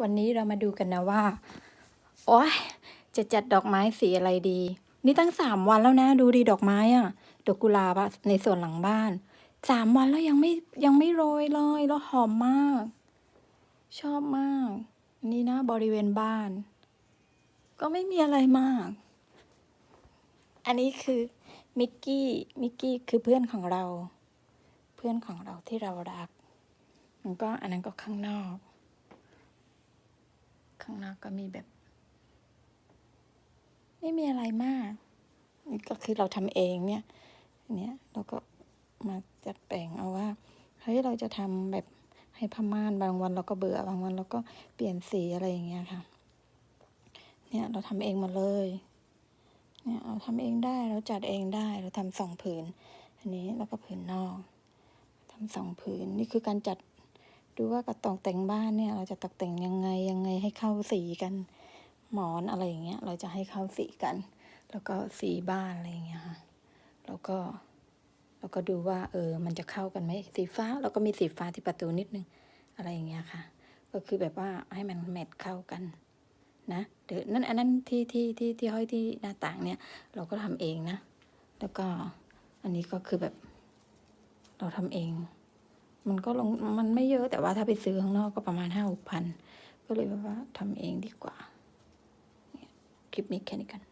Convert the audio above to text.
วันนี้เรามาดูกันนะว่า โอ๊ยจะจัดดอกไม้สีอะไรดี นี่ตั้งสามวันแล้วนะดูดิดอกไม้อะดอกกุหลาบในส่วนหลังบ้านสามวันแล้วยังไม่ยังไม่โรยเลยแล้วหอมมาก ชอบมากนนี่นะบริเวณบ้าน ก็ไม่มีอะไรมาก อันนี้คือมิกกี้มิกกี้คือเพื่อนของเรา เพื่อนของเราที่เรารักมันก็อันนั้นก็ข้างนอก ข้างนอกก็มีแบบ ไม่มีอะไรมากนี่ก็คือเราทำเองเนี่ยเนี่ยเราก็มาจัดแต่งเอาว่าเฮ้ยเราจะทำแบบให้พม่านบางวันเราก็เบื่อบางวันเราก็เปลี่ยนสีอะไรอย่างเงี้ยค่ะ เนี่ยเราทำเองมดเลย เนี่ยเราทำเองได้เราจัดเองได้เราทำสองผืน อันนี้แล้วก็ผืนนอกทำสองผืนนี่คือการจัด ดูว่าการตกแต่งบ้านเนี่ย เราจะตกแต่งยังไงยังไงให้เข้าสีกันหมอนอะไรอย่างเงี้ย เราจะให้เข้าสีกัน แล้วก็สีบ้านอะไรอย่างเงี้ยค่ะแล้วก็แล้วก็ดูว่า เออ มันจะเข้ากันไหมสีฟ้าแล้วก็มีสีฟ้าที่ประตูนิดนึงอะไรอย่างเงี้ยค่ะ ก็คือแบบว่าให้มันแมทเข้ากันนะเดี๋ยวนั่นอันนั้นที่ที่ที่ที่ห้อยที่หน้าต่างเนี่ย เราก็ทำเองนะ แล้วก็อันนี้ก็คือแบบ เราทำเอง มันก็ลงมันไม่เยอะแต่ว่าถ้าไปซื้อข้างนอกก็ประมาณห้าหกพันก็เลยแบบว่าทำเองดีกว่าคลิปนี้แค่นี้กัน